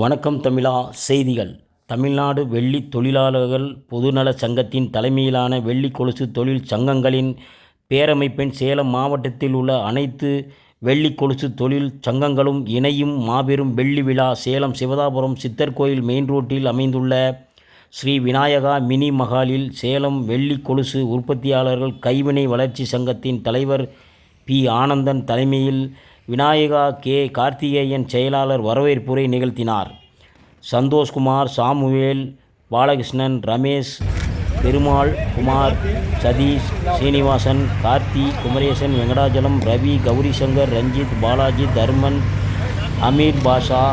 வணக்கம் தமிழா செய்திகள். தமிழ்நாடு வெள்ளி தொழிலாளர்கள் பொதுநல சங்கத்தின் தலைமையிலான வெள்ளி கொலுசு தொழில் சங்கங்களின் பேரமைப்பின் சேலம் மாவட்டத்தில் உள்ள அனைத்து வெள்ளி கொலுசு தொழில் சங்கங்களும் இணையும் மாபெரும் வெள்ளி விழா சேலம் சிவதாபுரம் சித்தர் கோயில் மெயின் ரோட்டில் அமைந்துள்ள ஸ்ரீ விநாயகா மினி மகாலில் சேலம் வெள்ளி கொலுசு உற்பத்தியாளர்கள் கைவினை வளர்ச்சி சங்கத்தின் தலைவர் பி. ஆனந்தன் தலைமையில் விநாயகா கே. கார்த்திகேயன் செயலாளர் வரவேற்புரை நிகழ்த்தினார். சந்தோஷ்குமார் சாமுவேல் பாலகிருஷ்ணன் ரமேஷ் பெருமாள் குமார் சதீஷ் சீனிவாசன் கார்த்தி குமரேசன் வெங்கடாஜலம் ரவி கௌரிசங்கர் ரஞ்சித் பாலாஜி தர்மன் அமீர் பாஷா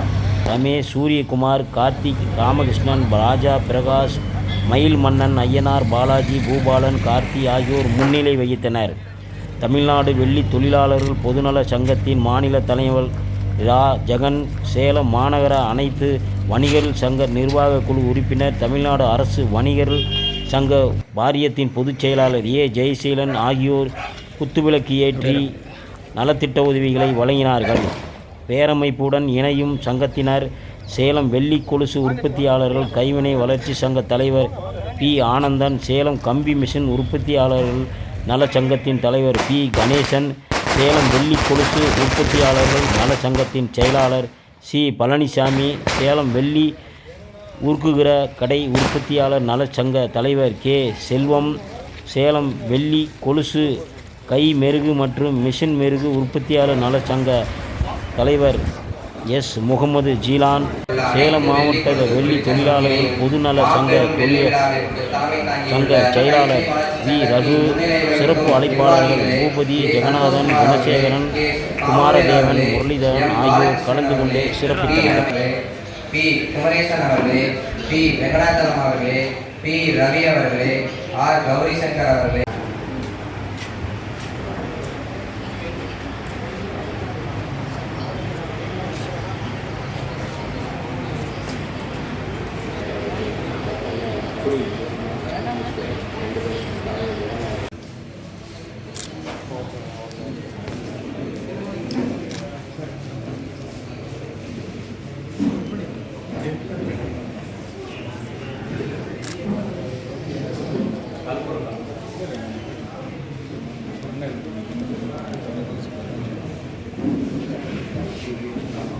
ரமேஷ் சூரியகுமார் கார்த்திக் ராமகிருஷ்ணன் ராஜா பிரகாஷ் மயில் மன்னன் ஐயனார் பாலாஜி பூபாலன் கார்த்தி ஆகியோர் முன்னிலை வகித்தனர். தமிழ்நாடு வெள்ளி தொழிலாளர்கள் பொதுநல சங்கத்தின் மாநில தலைவர் ரா. ஜெகன் சேலம் மாநகர அனைத்து வணிகர்கள் சங்க நிர்வாக குழு உறுப்பினர் தமிழ்நாடு அரசு வணிகர்கள் சங்க வாரியத்தின் பொதுச் செயலாளர் ஏ. ஜெயசீலன் ஆகியோர் குத்துவிளக்கு ஏற்றி நலத்திட்ட உதவிகளை வழங்கினார்கள். பேரமைப்புடன் இணையும் சங்கத்தினர் சேலம் வெள்ளி கொலுசு உற்பத்தியாளர்கள் கைவினை வளர்ச்சி சங்க தலைவர் பி. ஆனந்தன் சேலம் கம்பி மிஷின் உற்பத்தியாளர்கள் நலச்சங்கத்தின் தலைவர் பி. கணேசன் சேலம் வெள்ளி கொலுசு உற்பத்தியாளர்கள் நல சங்கத்தின் செயலாளர் சி. பழனிசாமி சேலம் வெள்ளி உருக்குகிற கடை உற்பத்தியாளர் நலச்சங்க தலைவர் கே. செல்வம் சேலம் வெள்ளி கொலுசு கை மெருகு மற்றும் மிஷின் மெருகு உற்பத்தியாளர் நலச்சங்க தலைவர் எஸ். முகமது ஜீலான் சேலம் மாவட்ட வெள்ளி தொழிலாளர்கள் பொதுநல சங்க தொழில் சங்க செயலாளர் வி. ரகு சிறப்பு அழைப்பாளர்கள் பூபதி ஜெகநாதன் குணசேகரன் குமாரதேவன் முரளிதரன் ஆகியோர் கலந்து கொண்டு சிறப்பித்தனர். பி. குமரேசன் அவர்களே பி. வெங்கடாச்சலம் அவர்களே பி. ரவி அவர்களே ஆர். கௌரி சங்கர் அவர்களே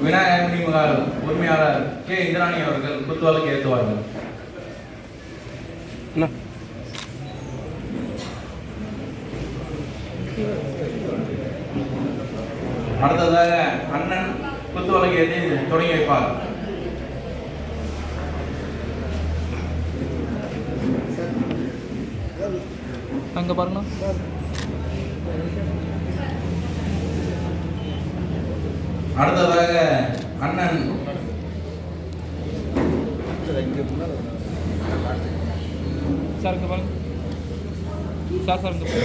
விநாயகர் மகால் உரிமையாளர் கே. இந்திராணி அவர்கள் குத்துவலுக்கு ஏற்றுவார்கள் அடுத்ததாக அண்ணன் குத்துவலுக்கு ஏற்றி தொடங்கி வைப்பார். அங்கே பாருங்கண்ணா அடுத்ததாக அண்ணன் சார் இங்கே பாருங்க. சார் சார் இங்கே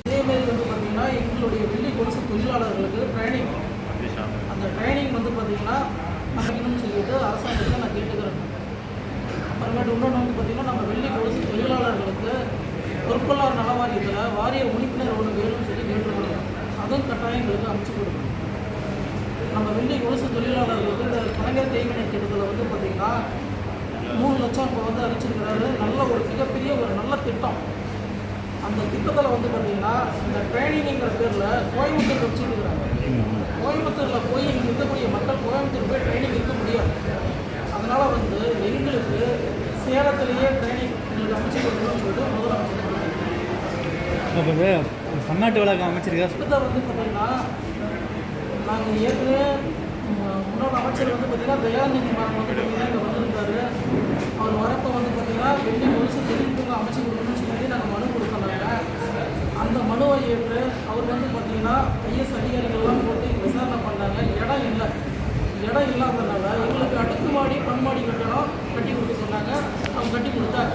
இதேமாரி வந்து பார்த்தீங்கன்னா எங்களுடைய வெள்ளி கொலுசு தொழிலாளர்களுக்கு ட்ரைனிங் அந்த ட்ரைனிங் வந்து பார்த்தீங்கன்னா நடக்கணும்னு சொல்லிட்டு அரசாங்கத்தை நான் கேட்டுக்கிறேன். அப்புறமேட்டு இன்னொன்று வந்து பார்த்தீங்கன்னா நம்ம வெள்ளி கொலுசு தொழிலாளர்களுக்கு பொறுப்பல்லார் நல வாரியத்தில் வாரிய உறுப்பினர் ஒன்று வேணும்னு சொல்லி கேட்டுருக்கோம் அதுவும் கட்டாயம் எங்களுக்கு அமைச்சு கொடுக்கணும். நம்ம வெள்ளி கொலுசு தொழிலாளர்களுக்கு இந்த கலைஞர் கைவினை திட்டத்தில் வந்து பார்த்தீங்கன்னா மூணு லட்சம் இப்போ வந்து அறிவிச்சிருக்கிறாரு நல்ல ஒரு மிகப்பெரிய ஒரு நல்ல திட்டம். அந்த திட்டத்தில் வந்து பார்த்தீங்கன்னா இந்த ட்ரைனிங்கிற பேரில் கோயம்புத்தூர் வச்சுருக்கிறாங்க. கோயம்புத்தூரில் போய் இங்கே இருக்கக்கூடிய மக்கள் கோயம்புத்தூர் போய் ட்ரைனிங் இருக்க முடியாது. அதனால் வந்து எங்களுக்கு சேலத்திலேயே ட்ரைனிங் எங்களுக்கு அமைச்சு கொடுக்கணும்னு சொல்லிட்டு முதலமைச்சர் பன்னாட்டு விழாக்கு அமைச்சிருக்கா திட்டத்தை வந்து பார்த்தீங்கன்னா நாங்கள் ஏற்கனவே முன்னாள் அமைச்சர் வந்து பார்த்தீங்கன்னா தயாநிதி மாறன் வந்து பார்த்தீங்கன்னா இங்கே வந்திருந்தாரு. அவர் வரப்போ வந்து பார்த்தீங்கன்னா வெள்ளி கொலுசு தொழில்நுட்பம் அமைச்சு கொடுக்கணும்னு சொல்லி நாங்கள் மனு கொடுத்தோம்னாங்க அந்த மனுவை ஏற்று அவர் வந்து பார்த்தீங்கன்னா ஐஎஸ் அதிகாரிகள்லாம் போட்டு விசாரணை பண்ணாங்க. இடம் இல்லை. இடம் இல்லாதனால எங்களுக்கு அடுக்குமாடி பன்மாடி கட்டடம் கட்டி கொடுக்க சொன்னாங்க. அவங்க கட்டி கொடுத்தாங்க.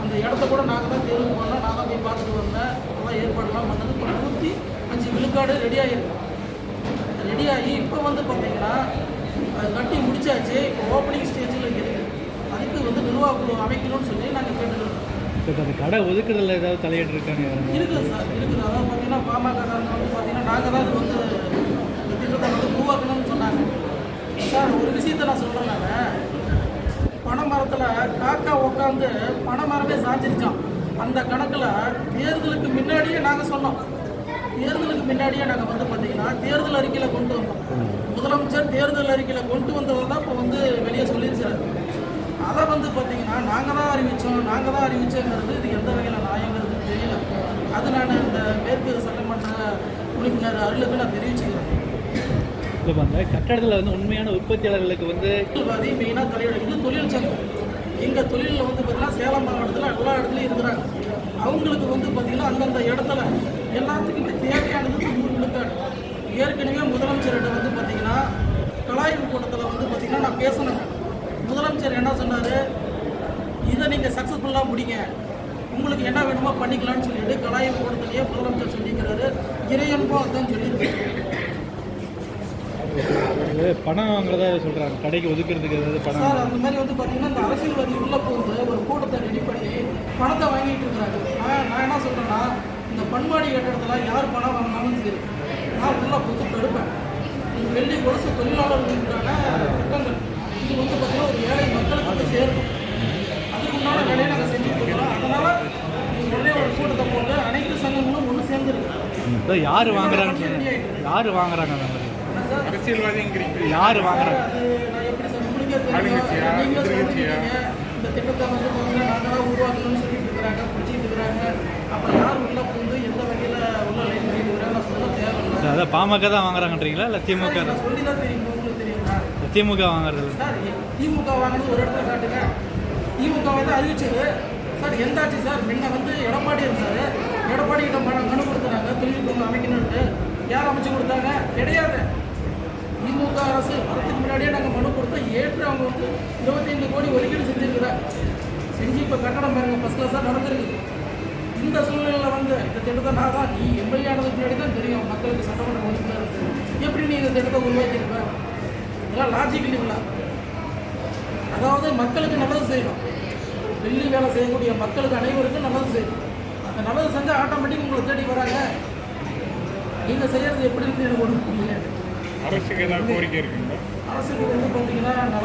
அந்த இடத்த கூட நாங்கள் தான் தேர்வு பண்ணோம். நான் தான் போய் பார்த்துட்டு வந்தேன். எல்லாம் ஏற்பாடுலாம் பண்ணது இப்போ நூற்றி அஞ்சு விழுக்காடு ரெடி ஆகிருக்கு ரெடி ஆகி இப்போ வந்து பார்த்தீங்கன்னா அது கட்டி முடிச்சாச்சு. இப்போ ஓப்பனிங் ஸ்டேஜில் இருக்குது அதுக்கு வந்து நிர்வாக குழு அமைக்கணும்னு சொல்லி இப்போ அந்த கடை ஒதுக்குறதுல ஏதாவது தலையீடு இருக்காங்க இருக்குது சார் இருக்குது. அதாவது பார்த்தீங்கன்னா பாமக வந்து பார்த்தீங்கன்னா நாங்கள் தான் வந்து இந்த திட்டத்தை வந்து உருவாக்கணும்னு சொன்னாங்க. சார் ஒரு விஷயத்தை நான் சொல்கிறேன் நான். பனை மரத்தில் காக்கா உட்காந்து பனை மரமே சாஞ்சிருச்சான் அந்த கணக்கில் தேர்தலுக்கு முன்னாடியே நாங்கள் சொன்னோம். தேர்தலுக்கு முன்னாடியே நாங்கள் வந்து பார்த்தீங்கன்னா தேர்தல் அறிக்கையில் கொண்டு வந்தோம். முதலமைச்சர் தேர்தல் அறிக்கையில் கொண்டு வந்ததை தான் இப்போ வந்து அதை வந்து பார்த்தீங்கன்னா நாங்கள் தான் அறிவித்தோம் நாங்கள் தான் அறிவிச்சோங்கிறது இது எந்த வகையில் நியாயங்கிறது தெரியல. அது நான் இந்த மேற்கு சட்டமன்ற உறுப்பினர் அருளுக்கு நான் தெரிவிச்சுக்கிறேன். இப்போ அந்த கட்டடத்தில் வந்து உண்மையான உற்பத்தியாளர்களுக்கு வந்து தொழில்வாதி மெயினாக தலையிட இது தொழில் சங்கம். எங்கள் தொழிலில் வந்து பார்த்தீங்கன்னா சேலம் மாவட்டத்தில் எல்லா இடத்துலையும் இருக்கிறாங்க. அவங்களுக்கு வந்து பார்த்தீங்கன்னா அந்தந்த இடத்துல எல்லாத்துக்குமே தேவையானது நூறு விழுக்காடு. ஏற்கனவே முதலமைச்சர்கிட்ட வந்து பார்த்தீங்கன்னா கலாய்வு கூட்டத்தில் வந்து பார்த்தீங்கன்னா நான் பேசணும் முதலமைச்சர் என்ன சொன்னார்? இதை நீங்கள் சக்ஸஸ்ஃபுல்லாக முடிங்க. உங்களுக்கு என்ன வேணுமோ பண்ணிக்கலாம்னு சொல்லிட்டு கலாய்வு கூட்டத்திலேயே முதலமைச்சர் சொல்லிக்கிறாரு. இறையன்போ அதான் சொல்லியிருக்காரு பணம் வாங்குறதா சொல்கிறாங்க கடைக்கு ஒதுக்குறதுக்கு ஏதாவது பணம் சார் அந்த மாதிரி வந்து பார்த்தீங்கன்னா இந்த அரசியல்வாதி உள்ள போந்து ஒரு கூட்டத்தை ரெடி பண்ணி பணத்தை வாங்கிட்டு இருக்கிறாங்க நான் நான் என்ன சொல்கிறேன்னா இந்த பண்பாடி கட்டடத்துல யார் பணம் வாங்கினாலும் சரி நான் உள்ள போட்டு தடுப்பேன். வெள்ளி கொலுசு தொழிலாளர்களுக்கான திட்டங்கள். இது வந்து பார்த்தீங்கன்னா ஒரு ஏழை மக்களுக்கு போய் சேரணும். அதுக்கு உண்டான வேலையை நாங்கள் செஞ்சுட்டு இருக்கிறோம் அதனால் ஒரே ஒரு கூட்டத்தை போட்டு அனைத்து சங்கங்களும் ஒன்று சேர்ந்துருக்கு இப்போ யார் வாங்குறாங்க? யார் வாங்குறாங்க யார் வாங்குறாங்க? தெரியும்? இந்த திட்டத்தை வந்து பார்த்தீங்கன்னா நாங்கள் தான் உருவாக்கணும்னு சொல்லிட்டு இருக்கிறாங்க. பிடிச்சிட்டு இருக்கிறாங்க. அப்போ யார் உள்ள புகுந்து எந்த வகையில் உள்ள லைன் பண்ணிட்டு இருக்கிறாங்க நான் சொல்ல தேவையில்லை. அதான் பாமக தான் வாங்குறாங்கன்றீங்களா? இல்லை திமுக சொல்லி தான் தெரியும். உங்களுக்கு தெரியுங்களா திமுக வாங்குறது. சார் திமுக வாங்கினது ஒரு இடத்துல காட்டுங்க. திமுக வந்து அறிவிச்சது சார் எந்த ஆட்சி சார்? முன்ன வந்து எடப்பாடி இருந்தார். எடப்பாடி கிட்ட மனு மனு கொடுத்தாங்க தொழில்நுட்பம் அமைக்கணும்ட்டு யார் அமைச்சு கொடுத்தாங்க? கிடையாது. திமுக அரசு வரத்துக்கு முன்னாடியே நாங்கள் மனு கொடுத்தோம் ஏற்று அவங்க வந்து இருபத்தைந்து கோடி ஒதுக்கீடு செஞ்சுருக்குறா செஞ்சு இப்போ கட்டடம் பாருங்க ஃபஸ்ட் கிளாஸாக நடந்திருக்குது. இந்த சூழ்நிலையில் வந்து இந்த திட்டத்தை நான் தான். நீ எம்எல்ஏ ஆனதுக்கு முன்னாடி தான் தெரியும் மக்களுக்கு சட்டமன்ற உறுப்பினர் எப்படி நீ இந்த திட்டத்தை உருவாக்கியிருப்பேன் இதெல்லாம் லாஜிக் இல்லைங்களா? அதாவது மக்களுக்கு நல்லது செய்யணும். வெள்ளி வேலை செய்யக்கூடிய மக்களுக்கு அனைவருக்கும் நல்லது செய்யணும். அந்த நல்லது செஞ்சால் ஆட்டோமேட்டிக் உங்களை தேடி வராங்க. நீங்கள் செய்கிறது எப்படி இருக்குன்னு எனக்கு ஒன்றும் புரியல. அரசுக்கு ஏதாவது கோரிக்கை இருக்குங்களா? அரசுக்கு வந்து பார்த்தீங்கன்னா நல